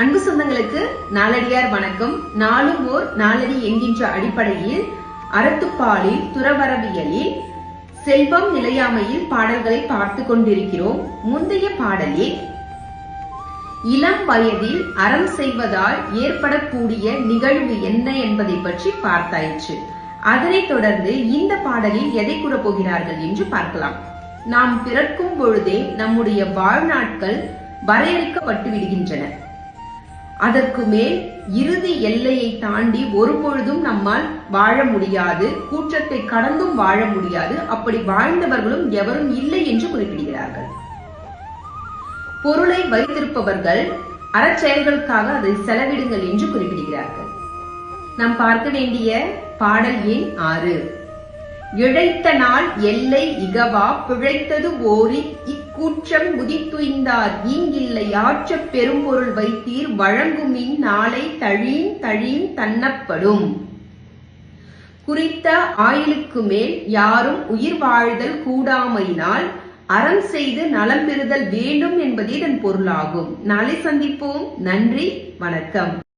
அன்பு சொந்தங்களுக்கு நாளடியார் வணக்கம். நாளும் ஓர் நாளடி என்கின்ற அடிப்படையில் அறத்துப்பாலில் துறவரவியலில் செல்வம் நிலையாமையில் பாடல்களை பார்த்து கொண்டிருக்கிறோம். முந்தைய பாடலில் இளம் வயதில் அறம் செய்வதால் ஏற்படக்கூடிய நிகழ்வு என்ன என்பதை பற்றி பார்த்தாயிற்று. அதனைத் தொடர்ந்து இந்த பாடலில் எதை கூறப்போகிறார்கள் என்று பார்க்கலாம். நாம் பிறக்கும் பொழுதே நம்முடைய வாழ்நாட்கள் வரையறுக்கப்பட்டு விடுகின்றன அதற்கு மேல் இறுதி எல்லையை தாண்டி ஒருபொழுதும் நம்மால் வாழ முடியாது கூற்றத்தை கடந்தும் வாழ முடியாது. அப்படி வாழ்ந்தவர்களும் எவரும் இல்லை என்று குறிப்பிடுகிறார்கள். பொருளை வைத்திருப்பவர்கள் அறச்செயல்களுக்காக அதை செலவிடுங்கள் என்று குறிப்பிடுகிறார்கள். நாம் பார்க்க வேண்டிய பாடல் எண் ஆறு. இழைத்த நாள் எல்லை இகவா பிழைத்தது ஓரி கூற்றம் முதித்துய்ந்தார். ஈங்கில்லை ஆற்றப் பெரும்பொருள் வைத்தீர் வழங்குமின் நாளை தழீன் தழீன் தன்னப்படும் குறித்த ஆயுளுக்கு மேல் யாரும் உயிர் வாழ்தல் கூடாமையினால் அறம் செய்து நலம் பெறுதல் வேண்டும் என்பதே இதன் பொருளாகும். நாளை சந்திப்போம். நன்றி வணக்கம்.